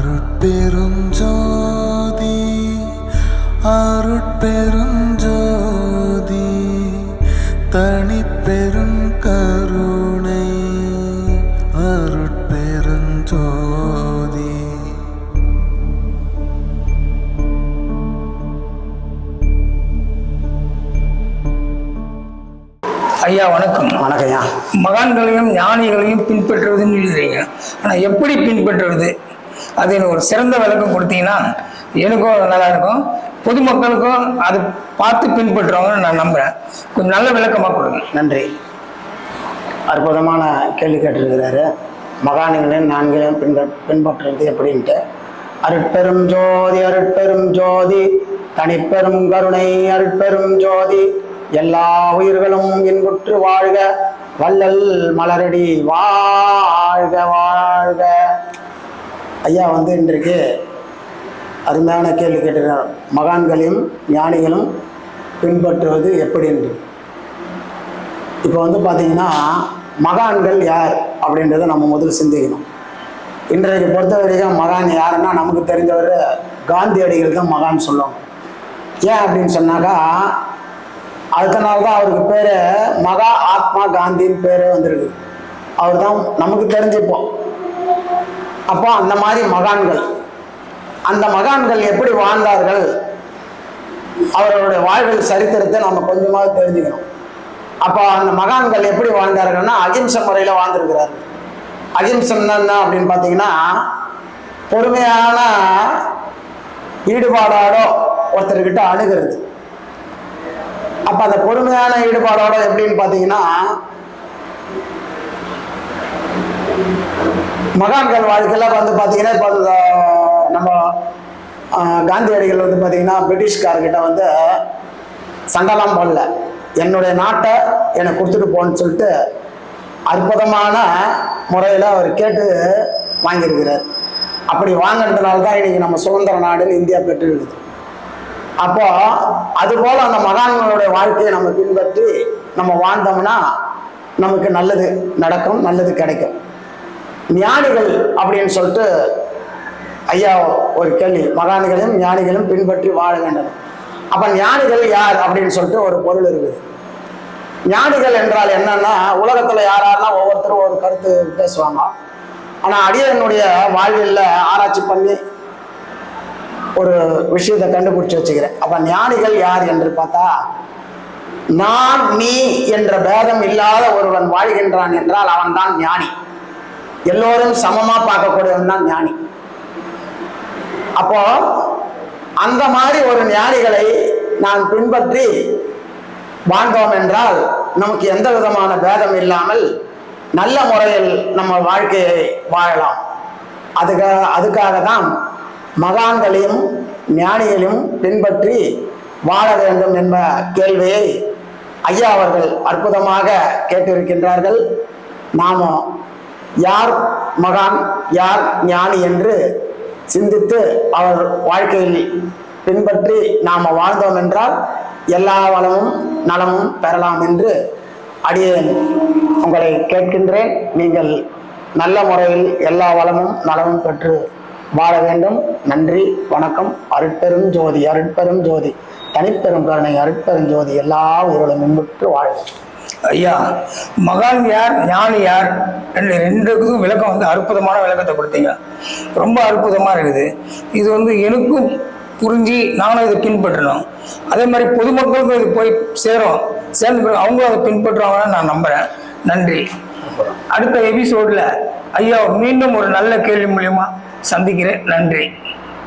அருட்பெருஞ்சோதி அருட்பெருஞ்சோதி தனிப்பெரும் கருணை அருட்பெருஞ்சோதி. ஐயா வணக்கம். வணக்கம்யா மகான்களையும் ஞானிகளையும் பின்பற்றுவதுன்னு எழுதுறீங்க. ஆனால் எப்படி பின்பற்றுவது அது ஒரு சிறந்த விளக்கம் கொடுத்தீங்கன்னா எனக்கும் நல்லா இருக்கும். பொதுமக்களுக்கும் அது பார்த்து பின்பற்றுவாங்கன்னு நான் நம்புகிறேன் கொஞ்சம் நல்ல விளக்கமாக கொடுங்க. நன்றி. அற்புதமான கேள்வி கேட்டிருக்கிறாரு. மகான்களையும் நான்களையும் பின்ப பின்பற்றுறது எப்படின்ட்டு. அருட்பெரும் ஜோதி அருட்பெரும் ஜோதி தனிப்பெரும் கருணை அருட்பெரும் ஜோதி எல்லா உயிர்களும் இன்புற்று வாழ்க வள்ளல் மலரடி வாழ்க வாழ்க. ஐயா வந்து இன்றைக்கு அருமையான கேள்வி கேட்டிருக்கிறார். மகான்களையும் ஞானிகளும் பின்பற்றுவது எப்படி என்று? இப்போ வந்து பார்த்தீங்கன்னா மகான்கள் யார் அப்படின்றத நம்ம முதல் சிந்திக்கணும். இன்றைக்கு பொறுத்த வரைக்கும் மகான் யாருன்னா நமக்கு தெரிஞ்சவர் காந்தியடிகள் தான் மகான் சொல்லுவாங்க. ஏன் அப்படின்னு சொன்னாக்கா அதனால தான் அவருக்கு பேர் மகா ஆத்மா காந்தின்னு பேரே வந்திருக்கு. அவர் தான் நமக்கு தெரிஞ்சுப்போம். அப்போ அந்த மாதிரி மகான்கள். அந்த மகான்கள் எப்படி வாழ்ந்தார்கள்? அவர்களுடைய வாழ்வில் சரித்திரத்தை நம்ம கொஞ்சமாக தெரிஞ்சுக்கணும். அப்போ அந்த மகான்கள் எப்படி வாழ்ந்தார்கள்னா அகிம்ச முறையில் வாழ்ந்திருக்கிறார் அகிம்சம் என்ன அப்படின்னு பார்த்தீங்கன்னா பொறுமையான ஈடுபாடோட ஒருத்தர்கிட்ட அணுகிறது. அப்போ அந்த பொறுமையான ஈடுபாடோட எப்படின்னு பார்த்தீங்கன்னா மகான்கள் வாழ்க்கையில் வந்து பார்த்தீங்கன்னா இப்போ நம்ம காந்தியடிகள் வந்து பார்த்தீங்கன்னா பிரிட்டிஷ்காரர்கிட்ட வந்து சண்டைலாம் போடல. என்னுடைய நாட்டை எனக்கு கொடுத்துட்டு போன்னு சொல்லிட்டு அற்புதமான முறையில் அவர் கேட்டு வாங்கியிருக்கிறார். அப்படி வாங்கினதுனால தான் இன்னைக்கு நம்ம சுதந்திர நாடுன்னு இந்தியா பெற்றிருக்குது. அப்போ அதுபோல் அந்த மகான்களுடைய வாழ்க்கையை நம்ம பின்பற்றி நம்ம வாழ்ந்தோம்னா நமக்கு நல்லது நடக்கும் நல்லது கிடைக்கும். ஞானிகள் அப்படின்னு சொல்லிட்டு ஐயா ஒரு கேள்வி. மகான்களையும் ஞானிகளும் பின்பற்றி வாழ வேண்டும். அப்ப ஞானிகள் யார் அப்படின்னு சொல்லிட்டு ஒரு பொருள் இருக்குது. ஞானிகள் என்றால் என்னன்னா உலகத்துல யாரெல்லாம் ஒவ்வொருத்தரும் ஒரு கருத்து பேசுவாங்க. ஆனா அடியனுடைய வாழ்வில் ஆராய்ச்சி பண்ணி ஒரு விஷயத்தை கண்டுபிடிச்சு வச்சுக்கிறேன். அப்ப ஞானிகள் யார் என்று பார்த்தா நான் நீ என்ற பேதம் இல்லாத ஒருவன் வாழ்கின்றான் என்றால் அவன் தான் ஞானி. எல்லோரும் சமமா பார்க்கக்கூடியவன் தான் ஞானி. அப்போ அந்த மாதிரி ஒரு ஞானிகளை நான் பின்பற்றி வாழ்ந்தோம் என்றால் நமக்கு எந்த விதமான பேதம் இல்லாமல் நல்ல முறையில் நம்ம வாழ்க்கையை வாழலாம். அதுக்காக அதுக்காக தான் மகான்களையும் ஞானிகளையும் பின்பற்றி வாழ வேண்டும் என்ற கேள்வியை ஐயா அவர்கள் அற்புதமாக கேட்டிருக்கின்றார்கள். நாமும் யார் மகான் யார் ஞானி என்று சிந்தித்து அவர் வாழ்க்கையில் பின்பற்றி நாம் வாழ்ந்தோம் என்றால் எல்லா வளமும் நலமும் பெறலாம் என்று அடியேன் உங்களை கேட்கின்றேன். நீங்கள் நல்ல முறையில் எல்லா வளமும் நலமும் பெற்று வாழ வேண்டும். நன்றி வணக்கம். அருட்பெரும் ஜோதி அருட்பெரும் ஜோதி. தனிப்பெரும் கருணை அருட்பெரும் ஜோதி. எல்லா உயிர்களும் முன்புற்று வாழ்க. ஐயா மகான் யார் ஞானி யார் ரெண்டு ரெண்டுக்கும் விளக்கம் வந்து அற்புதமான விளக்கத்தை கொடுத்தீங்க. ரொம்ப அற்புதமாக இருக்குது. இது வந்து எனக்கும் புரிஞ்சு நானும் இதை பின்பற்றணும். அதே மாதிரி பொதுமக்களுக்கும் இது போய் சேரும். சேர்ந்து பிறகு அவங்களும் அதை பின்பற்றுவாங்கன்னு நான் நம்புகிறேன் நன்றி. அடுத்த எபிசோடில் ஐயா மீண்டும் ஒரு நல்ல கேள்வி மூலயமா சந்திக்கிறேன். நன்றி.